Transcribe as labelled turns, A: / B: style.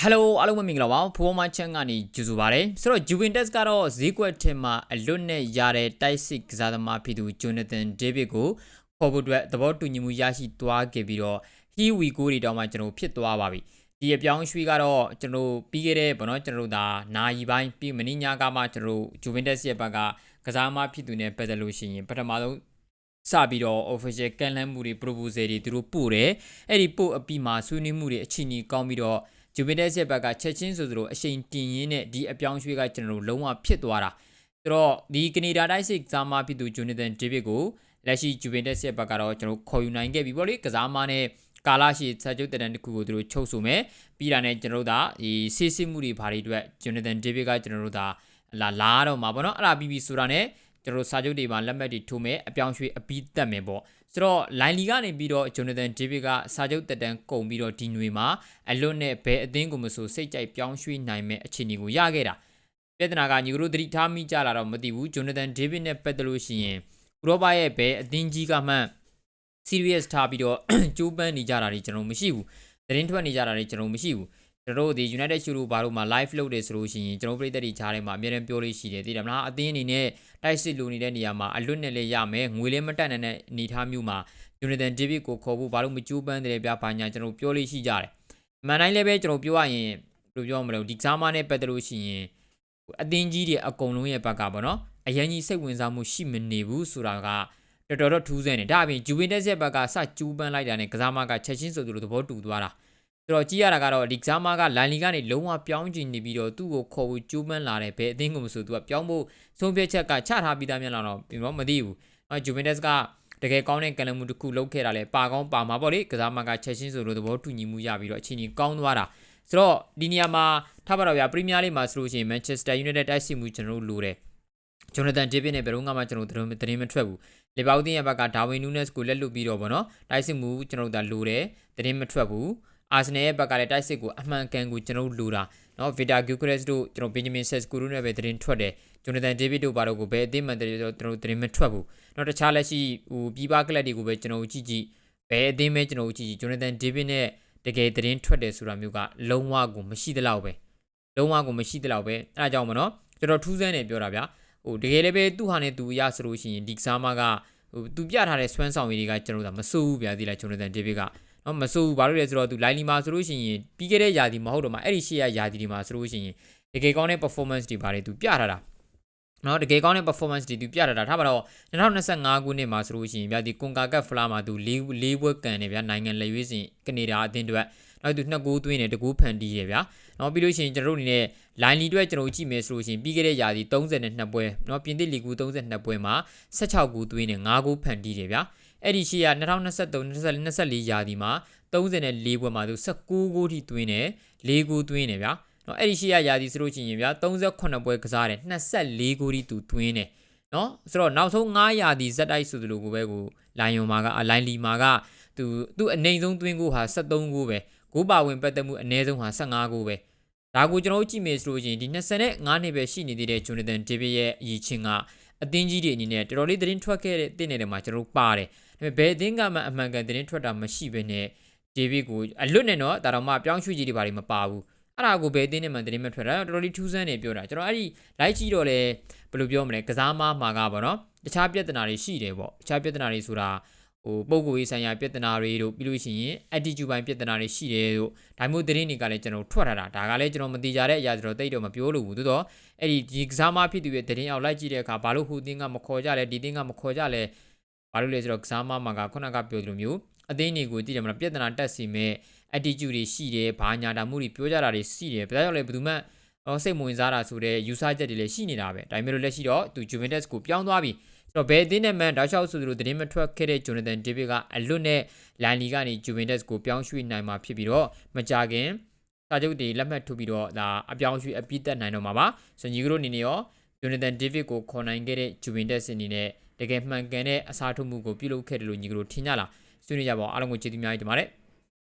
A: ဟယ်လိုအားလုံးပဲမင်္ဂလာပါဖိုးမချန်ကနေကြိုဆိုပါရစေဆိုတော့ Juventus ကတော့ဈေးကွက်ထင်မှာအလွတ်နဲ့ရတဲ့တိုက်စစ်ကစားသမားဖြစ်သူ Jonathan David ကိုခေါ်ဖို့အတွက်သဘောတူညီမှုရရှိသွားခဲ့ပြီးတော့ he we go တွေတောင်မှကျွန်တော်ဖြစ်သွားပါပြီဒီအပြောင်းရွှေ့ကတော့ကျွန်တော်ပြီးခဲ့တဲ့ဘောနော်ကျွန်တော်တို့ဒါနာယီပိုင်းပြီးမင်းညကမှကျွန်တော် Juventus ရဲ့ဘက်ကကစားသမားဖြစ်သူနဲ့ပတ်သက်လို့ရှိရင်ပထမဆုံးစပြီးတော့ official ကန်လန်းမှုတွေ proposal တွေသူတို့ပို့တယ်အဲ့ဒီပို့အပြီးမှာဆွေးနွေးမှုတွေအချိန်ကြီးကောင်းပြီးတော့ ဂျူဗင်တက်စ်ရဲ့ဘက်ကချက်ချင်းဆိုသလိုအရှိန်တင်ရင်းနဲ့ဒီအပြောင်းရွှေ့ကကျွန်တော်တို့လုံးဝဖြစ်သွားတာဆိုတော့ဒီကနေဒါတိုက်စစ်ကစားမဖြစ်သူဂျိုနီသန်ဒေးဗစ်ကိုလက်ရှိဂျူဗင်တက်စ်ရဲ့ဘက်ကတော့ကျွန်တော်ခေါ်ယူနိုင်ခဲ့ပြီပေါ့လေကစားမနဲ့ကာလာရှိစာချုပ်တန်တခုကိုသူတို့ချုပ်ဆိုမယ်ပြီးတာနဲ့ကျွန်တော်တို့ဒါဒီဆေးစစ်မှုတွေဘာတွေအတွက်ဂျိုနီသန်ဒေးဗစ်ကကျွန်တော်တို့ဒါလာလာတော့မှာပေါ့နော်အဲ့ဒါပြီးပြီဆိုတာနဲ့ ကျွန်တော်တို့စာချုပ်တွေမှာလက်မှတ်တွေထိုးမယ်အပြောင်းရွှေ့အပြီးတက်မယ်ပေါ့ဆိုတော့ line လီကနေပြီးတော့ Jonathan David ကစာချုပ်တက်တန်းကုန်ပြီးတော့ဒီຫນွေမှာအလွတ်နဲ့ဘယ်အသင်းကိုမဆိုစိတ်ကြိုက်ပြောင်းရွှေ့နိုင်မဲ့အခြေအနေကိုရခဲ့တာပြဿနာကညီတို့သတိထားမိကြလာတော့မသိဘူး Jonathan David နဲ့ပတ်သက်လို့ရှိရင်ဥရောပရဲ့ဘယ်အသင်းကြီးကမှ serious ထားပြီးတော့ကြိုးပမ်းနေကြတာတွေကျွန်တော်မရှိဘူးသတင်းထွက်နေကြတာတွေကျွန်တော်မရှိဘူး ကျွန်တော်တို့ဒီ United Show တို့ဘာလို့မှ live လုပ်တယ်ဆိုလို့ရှိရင်ကျွန်တော်ပြည်သက်တွေချားထဲမှာအများအားပြောလို့ရှိတယ်သိတယ်မလားအသင်းအနေနဲ့တိုက်စစ်လိုနေတဲ့နေရာမှာအလွတ်နဲ့လည်းရမယ်ငွေလည်းမတက်နိုင်တဲ့အနေအထားမျိုးမှာ Jonathan David ကိုခေါ်ဖို့ဘာလို့မကြိုးပမ်းတယ်ပြဘာညာကျွန်တော်ပြောလို့ရှိကြတယ်မန်တိုင်းလည်းပဲကျွန်တော်ပြောရရင်ဘယ်လိုပြောမလဲဒီကစားမနဲ့ပတ်သက်လို့ရှိရင်အသင်းကြီးတွေအကုန်လုံးရဲ့ဘက်ကပေါ့နော်အရင်ကြီးစိတ်ဝင်စားမှုရှိမနေဘူးဆိုတာကတော်တော်တော့ထူးဆန်းတယ်ဒါအပြင် Juventus ရဲ့ဘက်ကစကြိုးပမ်းလိုက်တာနဲ့ကစားမကချက်ချင်းဆိုသူလိုသဘောတူသွားတာ ဆိုတော့ကြည့်ရတာကတော့ဒီကစားမကလိုင်လီကနေလုံးဝပြောင်းကျင်နေပြီးတော့သူ့ကိုခေါ်ဖို့ကြိုးပမ်းလာတယ်ဘယ်အသင်းကိုမဆိုသူကပြောင်းဖို့ဆုံးဖြတ်ချက်ကချထားပြီးသားမြန်လာတော့ပြီးတော့မသိဘူး။အဲဂျူဗင်တက်စ်ကတကယ်ကောင်းတဲ့ကလမှုတစ်ခုလုပ်ခဲ့တာလေပါကောင်းပါမှာပေါ့လေကစားမကချက်ချင်းဆိုလို့သဘောတူညီမှုရပြီးတော့အချိန်ကြီးကောင်းသွားတာဆိုတော့ဒီနေရာမှာထားပါတော့ဗျာပရီးမီးယားလိမှာဆိုလို့ရှိရင်မန်ချက်စတာယူနိုက်တက်တိုက်စစ်မှုကျွန်တော်တို့လိုတယ်ဂျိုနာသန်ဒေးဗစ်နဲ့ဘယ်တော့မှကျွန်တော်တို့သတင်းမထွက်ဘူးလီဗာပူးတင်းရဲ့ဘက်ကဒါဝင်နူးနက်စ်ကိုလက်လွတ်ပြီးတော့ဗောနော်တိုက်စစ်မှုကျွန်တော်တို့ဒါလိုတယ်သတင်းမထွက်ဘူး အာဆင်နယ်ရဲ့ဘက်ကလည်းတိုက်စစ်ကိုအမှန်ကန်ကိုကျွန်တော်လိုတာနော်ဗီတာဂူကရက်စ်တို့ကျွန်တော်ဘင်ဂျမင်ဆက်စကူတို့နဲ့ပဲသတင်းထွက်တယ်ဂျွန်နသန်ဒေးဗစ်တို့ဘာတို့ကိုပဲအသိမှန်တယ်ဆိုတော့ကျွန်တော်သတင်းမထွက်ဘူးနော်တခြားလက်ရှိဟိုပြည်ပကလပ်တွေကိုပဲကျွန်တော်ကြည့်ကြည့်ပဲအသိမဲ့ကျွန်တော်ကြည့်ကြည့်ဂျွန်နသန်ဒေးဗစ်နဲ့တကယ်သတင်းထွက်တယ်ဆိုတာမျိုးကလုံးဝကိုမရှိသလောက်ပဲလုံးဝကိုမရှိသလောက်ပဲအဲအကြောင်းမနော်ကျွန်တော်ထူးဆန်းနေပြောတာဗျာဟိုတကယ်လည်းပဲသူ့ဟာနဲ့သူရဆိုလို့ရှိရင်ဒီကစားမကဟိုသူပြထားတဲ့ဆွမ်းဆောင်ရည်တွေကကျွန်တော်တို့ကမစိုးဘူးဗျာဒီလားဂျွန်နသန်ဒေးဗစ်က နော်မဆိုးဘူးဘာလို့လဲဆိုတော့သူလိုင်လီမာဆိုလို့ရှိရင်ပြီးခဲ့တဲ့ယာဒီမဟုတ်တော့မှအဲ့ဒီရှေ့ရယာဒီဒီမှာဆိုလို့ရှိရင်တကယ်ကောင်းတဲ့ performance တွေပါတယ်သူပြထားတာနော်တကယ်ကောင်းတဲ့ performance တွေသူပြထားတာထားပါတော့2025ခုနှစ်မှာဆိုလို့ရှိရင်ဗျာဒီကွန်ကာကတ်ဖလာမှာသူ၄၄ဘွဲကန်နေဗျာနိုင်ငံလက်ရွေးစင်ကနေဒါအသင်းတွေနောက်သူနှစ်ကိုးသွင်းတယ်တကူဖန်တီးတယ်ဗျာနော်ပြီးလို့ရှိရင်ကျွန်တော်တို့အနေနဲ့ line လီအတွက်ကျွန်တော်ကြည့်မယ်ဆိုလို့ရှိရင်ပြီးခဲ့တဲ့ယာဒီ32ပွဲနော်ပြင်သစ်လီဂူ32ပွဲမှာ16ကူသွင်းတယ်5ကူဖန်တီးတယ်ဗျာ အဲ့ဒီရှေ့က2023 24ရာသီမှာ34ပွဲမှာသူ19ဂိုးထိသွင်းတယ်4ဂိုးသွင်းတယ်ဗျာနော်အဲ့ဒီရှေ့ကရာသီဆိုလို့ရှိရင်ဗျာ38ပွဲကစားတယ်24ဂိုးထိသူသွင်းတယ်နော်ဆိုတော့နောက်ဆုံး9ရာသီဇက်တိုက်ဆိုသလိုကိုပဲကိုလိုင်ယွန်မာကလိုင်လီမာကသူသူအနေဆုံးသွင်းဂိုးဟာ73ဂိုးပဲဂိုးပါဝင်ပတ်သက်မှုအနည်းဆုံးဟာ15ဂိုးပဲဒါကိုကျွန်တော်တို့ကြည့်မယ်ဆိုလို့ရှိရင်ဒီ25နှစ်ပဲရှိနေသေးတဲ့ဂျိုနာသန်ဒေးဗစ်ရဲ့အရေးချင်းကအသင်းကြီးတွေအနေနဲ့တော်တော်လေးသတင်းထွက်ခဲ့တဲ့တင်းနယ်တွေမှာကျွန်တော်တို့ပါတယ် ဒါပေမဲ့ဘယ်အသင်းကမှအမှန်ကန်သတင်းထွက်တာမရှိဘဲနဲ့ဒေးဗစ်ကိုအလွတ်နဲ့တော့ဒါတော့မှပြောင်းရွှေ့ကြီးတွေဘာတွေမပါဘူးအဲ့ဒါကိုဘယ်အသင်းနဲ့မှသတင်းမထွက်တာတော်တော်လေးထူးဆန်းနေပြောတာကျွန်တော်အဲ့ဒီ live ကြည့်တော့လေဘယ်လိုပြောမလဲကစားမမှာကပေါ့နော်တခြားပြဿနာတွေရှိတယ်ပေါ့တခြားပြဿနာတွေဆိုတာဟိုပုံကိုရေးဆိုင်ရာပြဿနာတွေတို့ပြီးလို့ရှိရင် attitude ပိုင်းပြဿနာတွေရှိတယ်တို့ဒါမျိုးသတင်းတွေကလည်းကျွန်တော်ထွက်လာတာဒါကလည်းကျွန်တော်မတိကြတဲ့အရာဆိုတော့တိတ်တော့မပြောလို့ဘူးသို့တော့အဲ့ဒီဒီကစားမဖြစ်သူရဲ့သတင်းအောင်လိုက်ကြည့်တဲ့အခါဘာလို့ဟိုတင်းကမခေါ်ကြလဲဒီတင်းကမခေါ်ကြလဲ ဘာလို့လဲဆိုတော့ကစားမမှာကခုနကပြောသလိုမျိုးအသင်းတွေကိုတည်တယ်မလားပြဿနာတက်စီမဲ့ attitude တွေရှိတယ်ဘာညာတာမှုတွေပြောကြတာတွေရှိတယ်ဒါကြောင့်လည်းဘယ်သူမှစိတ်ဝင်စားတာဆိုတဲ့ user ချက်တွေလည်းရှိနေတာပဲဒါပေမဲ့လို့လက်ရှိတော့သူ Juventus ကိုပြောင်းသွားပြီဆိုတော့ဘယ်အသင်းနဲ့မှန်တောက်လျှောက်ဆိုသလိုသတင်းမထွက်ခဲ့တဲ့ Jonathan David ကအလွတ်နဲ့ La Liga ကနေ Juventus ကိုပြောင်းရွှေ့နိုင်မှာဖြစ်ပြီးတော့မကြခင်စာချုပ်တွေလက်မှတ်ထိုးပြီးတော့ဒါအပြောင်းရွှေ့အပြည့်တက်နိုင်တော့မှာပါဆိုညီကတို့အနေနဲ့ရော Jonathan David ကိုခေါ်နိုင်ခဲ့တဲ့ Juventus အနေနဲ့ တကယ်မှန်ကန်တဲ့အစားထိုးမှုကိုပြုလုပ်ခဲ့တယ်လို့ညီကတို့ထင်ကြလားဆွေးနွေးကြပါအောင်အားလုံးကိုကျေးဇူးများကြီးတင်ပါတယ်